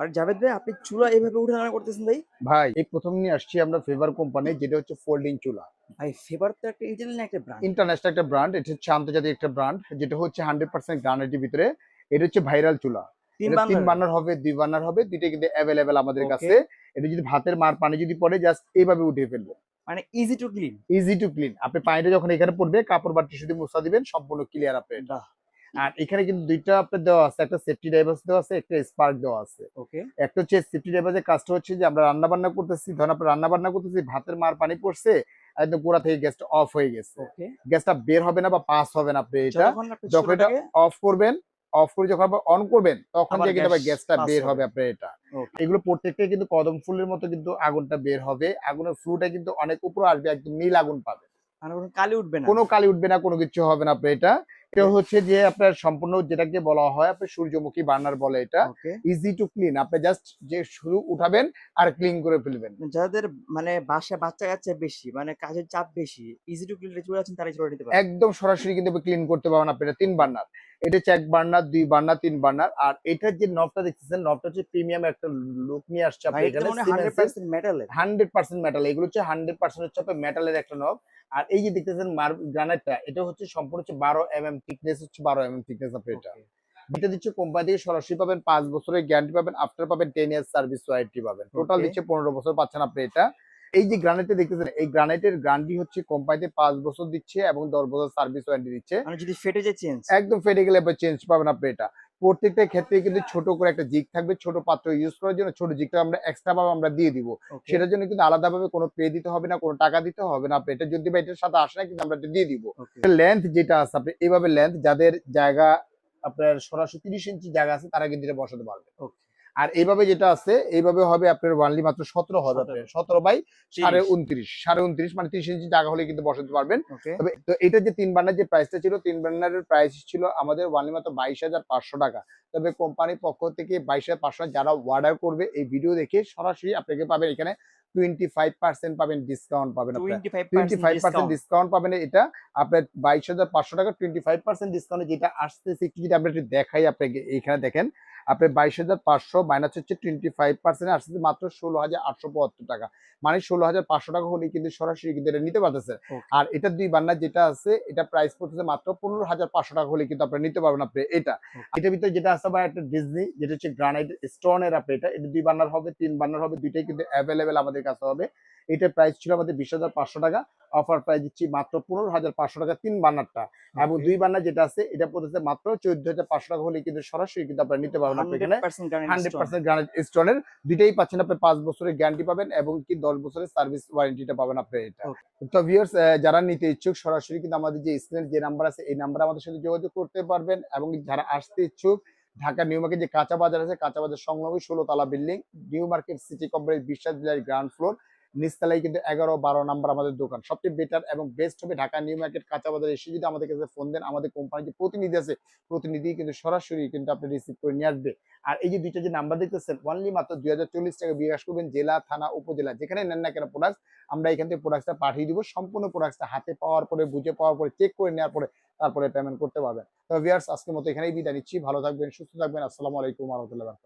আর জাভেদ ভাই আপনি চুলা এভাবে উঠানামা করতেছেন ভাই? ভাই এই প্রথম নিয়ে আসছি আমরা ফেভার কোম্পানি যেটা হচ্ছে ফোল্ডিং চুলা। ভাই ফেভার তো একটা ইটালিয়ান একটা ব্র্যান্ড ইন্টারন্যাশনাল একটা ব্র্যান্ড এটা হচ্ছে আন্তর্জাতিক একটা ব্র্যান্ড যেটা হচ্ছে হান্ড্রেড পার্সেন্ট গ্রানাইটের ভিতরে। এটা হচ্ছে ভাইরাল চুলা। তিন বার্নার হবে দুই বার্নার হবে দুইটা কিন্তু অ্যাভেলেবেল আমাদের কাছে। এটা যদি ভাতের মার পানি যদি পড়ে জাস্ট এইভাবে উঠিয়ে ফেলবে। মানে easy to clean easy to clean আপনি পানিটা যখন এখানে পড়বে কাপড় বা টিস্যু দিয়ে মুছা দিবেন সম্পূর্ণ ক্লিয়ার আপনি। এটা আর এখানে কিন্তু দুইটা আপনার দেওয়া আছে একটা সেফটি ডাইভার্স দেওয়া আছে একটা স্পার্ক দেওয়া আছে। ওকে একটা হচ্ছে সেফটি ডাইভার্সের কাজটা হচ্ছে যে আমরা রান্না বান্না করতেছি ধরেন আপনার রান্না বান্না করতেছি ভাতের মার পানি পড়ছে একদম গোড়া থেকে গ্যাসটা অফ হয়ে গেছে। গ্যাসটা বের হবে না বা পাস হবে না আপনি এটা। যখন এটা অফ করবেন অফ করে যখন আবার অন করবেন তখন থেকে কিন্তু আবার গ্যাসটা বের হবে। আপনার এটা। এগুলো প্রত্যেকটা কিন্তু কদম ফুলের মতো কিন্তু আগুনটা বের হবে। আগুনের ফ্লুটা কিন্তু অনেক উপরে আসবে একদম নীল আগুন পাবে। কালি উঠবে না। কোনো কালি উঠবে না কোনো কিছু হবে না আপনার এটা। এটা হচ্ছে যে আপনার সম্পূর্ণ যেটাকে বলা হয় আপনার সূর্যমুখী বার্নার বলে এটা। ইজি টু ক্লিন আপনি জাস্ট যে শুরু উঠাবেন আর ক্লিন করে ফেলবেন। যাদের মানে বাসা বাচ্চা কাচ্চা বেশি মানে কাজের চাপ বেশি ইজি টু ক্লিন চলে আছেন তারাই চলে নিতে পারে। একদম সরাসরি কিন্তু ক্লিন করতে পারবেন আপনি এটা তিন বার্নার। এটা হচ্ছে এক বার্নার দুই বার্নার তিন বার্নার। আর এটার যে নবটা দেখতেছেন নবটা হচ্ছে প্রিমিয়াম একটা লুক নিয়ে আসছে আপনি এখানে হান্ড্রেড পার্সেন্ট মেটালের হান্ড্রেড পার্সেন্ট মেটাল এগুলো হচ্ছে হান্ড্রেড পার্সেন্ট হচ্ছে আপনার মেটালের একটা নব আর এই যে দেখতেছেন গ্রানাইটটা এটা হচ্ছে সম্পূর্ণ হচ্ছে বারো এম এম থিকনেস হচ্ছে বারো এম এম থিকনেস আপনি এটা। এটা দিচ্ছে কোম্পানি থেকে সরাসরি পাবেন পাঁচ বছরের গ্যারান্টি পাবেন আফটার পাবেন টেন ইয়ার সার্ভিস ওয়ারেন্টি পাবেন। টোটাল দিচ্ছে পনেরো বছর পাচ্ছেন আপনি এটা। এই যে গ্রানাইটে দেখতেছেন এই গ্রানাইটের গ্যারান্টি হচ্ছে কোম্পানিতে পাঁচ বছর দিচ্ছে এবং দশ বছর সার্ভিস ওয়ারেন্টি দিচ্ছে। মানে যদি ফেটে যায় চেঞ্জ একদম ফেটে গেলে চেঞ্জ পাবেন আপনি এটা। প্রত্যেকটা ক্ষেত্রে কিন্তু ছোট করে একটা জিগ থাকবে ছোট পাত্র ইউজ করার জন্য ছোট জিগটা আমরা এক্সট্রা ভাবে আমরা দিয়ে দিব। সেটার জন্য কিন্তু আলাদাভাবে কোনো পে দিতে হবে না কোনো টাকা দিতে হবে না। আপনি এটা যদি বা এটার সাথে আসে না কিন্তু আমরা এটা দিয়ে দিব। লেন্থ যেটা আছে আপনি এইভাবে লেন্থ যাদের জায়গা আপনার সরাসরি তিরিশ ইঞ্চি জায়গা আছে তারা কিন্তু এটা বসাতে পারবে. আর এইভাবে যেটা আছে এইভাবে হবে আপনার ওয়ানলি মাত্র সতেরো হবে আপনার সতেরো বাই সাড়ে উনত্রিশ। সাড়ে উনত্রিশ মানে তিরিশ ইঞ্চি জায়গা হলে কিন্তু বসাতে পারবেন। তবে তো এটা যে তিন বার্নার যে প্রাইসটা ছিল তিন বার্নারের প্রাইস ছিল আমাদের ওয়ানলি মাত্র বাইশ হাজার পাঁচশো টাকা। তবে কোম্পানির পক্ষ থেকে বাইশ হাজার পাঁচশো যারা অর্ডার করবে এই ভিডিও দেখে সরাসরি আপনাকে পাবেন এখানে টোয়েন্টি ফাইভ পার্সেন্ট পাবেন ডিসকাউন্ট পাবেন আপনার। টোয়েন্টি ফাইভ পার্সেন্ট ডিসকাউন্ট পাবেন এটা। আপনার বাইশ হাজার পাঁচশো টাকা টোয়েন্টি ফাইভ পার্সেন্ট ডিসকাউন্টে যেটা আসতেছে একটু যদি আমরা দেখাই আপনাকে এখানে দেখেন। আপনার বাইশ হাজার পাঁচশো মাইনাস হচ্ছে টোয়েন্টি ফাইভ পার্সেন্ট আসতেছে মাত্র ষোলো হাজার আটশো পঁয়াত্তর টাকা। মানে ষোলো হাজার পাঁচশো টাকা হলে কিন্তু সরাসরি কিন্তু এটা নিতে পারতেছে আর এটা দুই বান্নার যেটা আছে এটা প্রাইস পড়তেছে মাত্র পনেরো হাজার পাঁচশো টাকা হলে কিন্তু আপনি নিতে পারবেন আপনি এটা। এটার ভিতরে যেটা আছে বা একটা ডিজনি যেটা হচ্ছে গ্রানাইট স্টোনের আপনি এটা এটা দুই বান্নার হবে তিন বান্নার হবে দুইটাই কিন্তু অ্যাভেলেবেল আমাদের কাছে হবে। এটার প্রাইস ছিল আমাদের বিশ হাজার পাঁচশো টাকা। অফার প্রাইস দিচ্ছি মাত্র পনেরো হাজার পাঁচশো টাকা তিন বান্নারটা এবং দুই বান্নার যেটা আছে এটা পড়তেছে মাত্র চোদ্দ হাজার পাঁচশো টাকা হলে কিন্তু সরাসরি কিন্তু আপনারা নিতে পারবেন আপনি এখানে। হান্ড্রেড পার্সেন্ট গ্রানাইট স্টোনের দুইটাই পাচ্ছেন আপনি পাঁচ বছরের গ্যারান্টি পাবেন এবং কি দশ বছরের সার্ভিস ওয়ারেন্টিটা পাবেন আপনি এটা। তো ভিউয়ার্স যারা নিতে ইচ্ছুক সরাসরি কিন্তু আমাদের যে স্ক্রিনের যে নাম্বার আছে এই নাম্বারে আমাদের সাথে যোগাযোগ করতে পারবেন এবং যারা আসতে ইচ্ছুক ঢাকা নিউ মার্কেট যে কাঁচা বাজার আছে কাঁচা বাজার সংলগ্ন ষোলো তালা building new market city complex বিশ্বাস বিলার গ্রাউন্ড ফ্লোর নিচতলায় কিন্তু এগারো, বারো নাম্বার আমাদের দোকান। সবচেয়ে বেটার এবং বেস্ট হবে ঢাকা নিউ মার্কেট কাঁচা বাজার এসে যদি আমাদের কাছে ফোন দেন, আমাদের কোম্পানির যে প্রতিনিধি আছে, প্রতিনিধি কিন্তু সরাসরি কিন্তু আপনি রিসিভ করে নিয়ে আসবে। আর এই যে দুইটা যে নাম্বার দেখতেছেন অনলি মাত্র দুই হাজার চল্লিশ টাকা বিকাশ করবেন জেলা, থানা, উপজেলা। যেখানে নেন না কেন প্রোডাক্ট আমরা এখান থেকে প্রোডাক্টটা পাঠিয়ে দিব। সম্পূর্ণ প্রোডাক্টটা হাতে পাওয়ার পরে, বুঝে পাওয়ার পরে চেক করে নেওয়ার পরে তারপরে পেমেন্ট করতে পারবেন। তো ভিউয়ার্স আজকের মতো এখানেই বিদায় নিচ্ছি। ভালো থাকবেন, সুস্থ থাকবেন। আসসালামু আলাইকুম রহমতুল্লাহ